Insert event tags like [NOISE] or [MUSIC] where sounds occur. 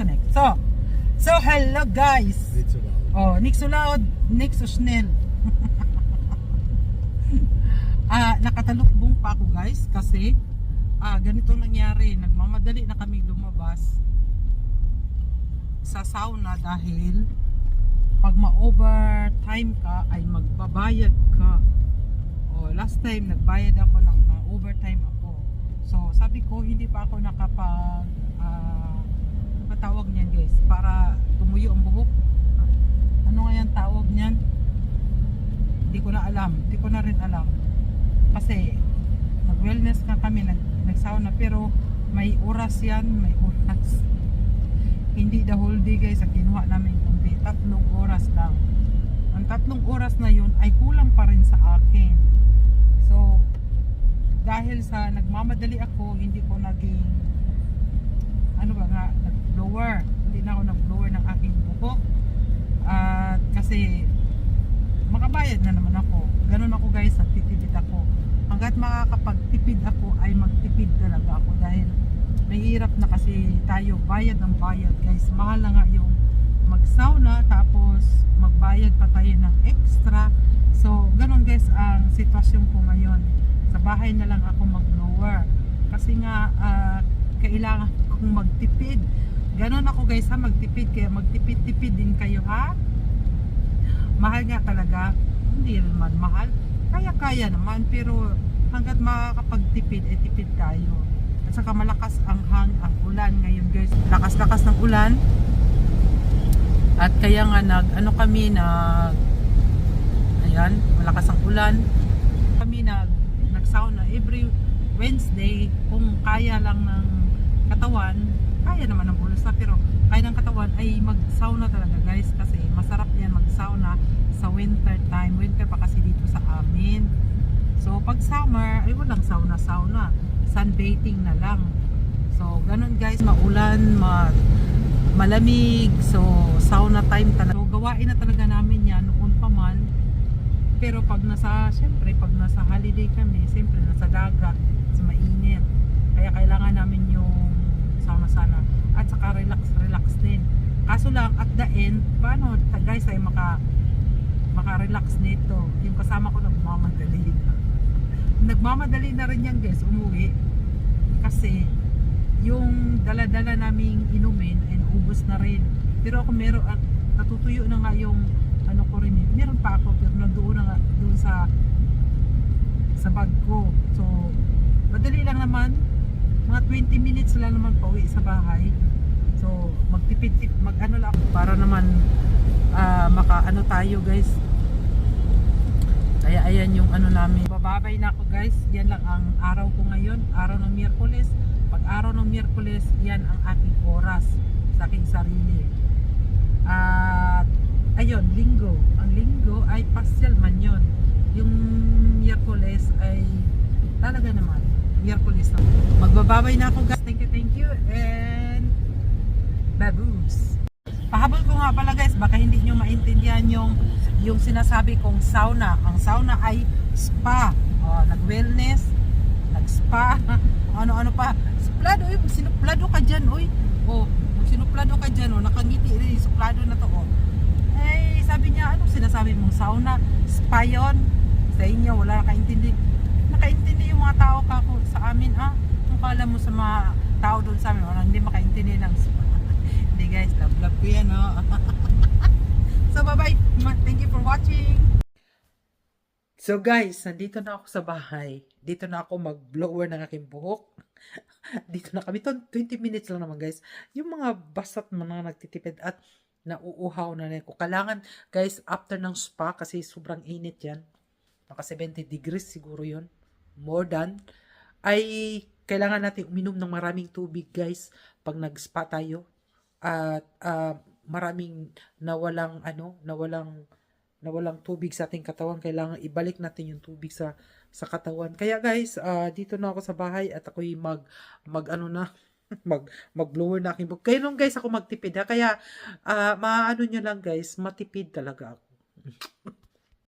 next. So, so hello guys. Oh, Nick Sulaod, Nick Susnel. [LAUGHS] ah, nakatalukbong pa ako guys kasi ah, ganito nangyari. Nagmamadali na kami lumabas sa sauna dahil pag ma-overtime ka ay magbabayad ka. Oh, last time nagbayad ako ng na overtime ako. So, sabi ko hindi pa ako nakapag ah, ano ba tawag niyan guys para tumuyo ang buhok. Ano nga yung tawag niyan? Hindi ko na alam. Hindi ko na rin alam. Kasi nag-wellness ka kami, nag, nag-sauna pero may oras yan, may oras. Hindi the whole day guys ang kinuha namin kundi tatlong oras lang. Ang tatlong oras na yun ay kulang pa rin sa akin. So, dahil sa nagmamadali ako, hindi ko naging ano ba nga, nag-blower. Hindi na ako nag-blower ng aking buhok. At kasi makabayad na naman ako. Ganun ako guys, nagtitipid ako. Hanggat makakapagtipid ako ay magtipid talaga ako dahil mahirap na kasi tayo bayad ng bayad guys. Mahal na nga yung mag-sauna tapos magbayad pa tayo ng extra. So, ganun guys ang sitwasyon ko ngayon. Sa bahay na lang ako mag-blower. Kasi nga ah, kailangan kong magtipid. Ganon ako guys ha, magtipid kaya magtipid-tipid din kayo ha. Mahal nga talaga, hindi naman mahal. Kaya-kaya naman pero hanggat makakapagtipid, eh tipid tayo. At saka malakas ang hang, ang ulan ngayon guys. Lakas-lakas ng ulan. At kaya nga nag, ano kami nag, ayan, malakas ang ulan. Kami nag, nag-sauna every Wednesday kung kaya lang ng katawan, kaya naman ng bulsa pero kaya ng katawan ay mag-sauna talaga guys kasi masarap yan mag-sauna sa winter time. Winter pa kasi dito sa amin. So pag summer, ay walang sauna-sauna. Sunbathing na lang. So ganun guys, maulan, ma malamig. So sauna time talaga. So gawain na talaga namin yan noon pa man. Pero pag nasa, syempre pag nasa holiday kami, syempre nasa dagat, sa mainit. Kaya kailangan namin sauna sana. At saka relax, relax din. Kaso lang, at the end, paano guys ay maka maka-relax nito. Yung kasama ko nagmamadali na. [LAUGHS] Nagmamadali na rin yan guys, umuwi. Kasi yung dala-dala naming inumin ay naubos na rin. Pero ako meron, at natutuyo na nga yung ano ko rin. Meron pa ako pero nandoon na nga doon sa sa bag ko. So, madali lang naman. Mga 20 minutes lang naman pauwi sa bahay. So, magtipid-tip, mag-ano lang para naman ah, maka-ano tayo guys. Kaya ayan yung ano namin. Bababay na ako guys. Yan lang ang araw ko ngayon. Araw ng Miyerkules. Pag araw ng Miyerkules, yan ang aking oras sa aking sarili. At ayun, linggo. Ang linggo ay pasyal man yun. Yung Miyerkules ay talaga naman. Miyerkules na. Magbababay na ako guys. Thank you, thank you. And baboos. Pahabol ko nga pala guys, baka hindi nyo maintindihan yung yung sinasabi kong sauna. Ang sauna ay spa. Oh, nag-wellness, nag-spa, [LAUGHS] ano-ano pa. Suplado, eh, sinuplado ka dyan, oy. Oh, sinuplado ka dyan, oh. Nakangiti rin, suplado na to, oh. Eh, sabi niya, anong sinasabi mong sauna? Spa yun. Sa inyo, wala nakaintindi. Nakaintindi yung mga tao ka ko sa amin, ah. Kala mo sa mga tao doon sa amin, wala, hindi makaintindi ng. [LAUGHS] Hindi guys, love love ko yan, oh. [LAUGHS] so, bye-bye. Thank you for watching. So guys, nandito na ako sa bahay. Dito na ako mag-blower ng aking buhok. [LAUGHS] Dito na kami. To 20 minutes lang naman guys. Yung mga basat mga nagtitipid at nauuhaw na rin ko. Kailangan guys, after ng spa kasi sobrang init yan. Naka 70 degrees siguro yun. More than. Ay kailangan natin uminom ng maraming tubig guys pag nag-spa tayo. At ah, maraming nawalang ano, nawalang nawalang tubig sa ating katawan, kailangan ibalik natin yung tubig sa sa katawan. Kaya guys, ah, dito na ako sa bahay at ako'y mag mag ano na [LAUGHS] mag mag-blower na aking buhok. Kaya nung guys ako magtipid ha. Kaya ah, maano nyo lang guys, matipid talaga ako. [LAUGHS]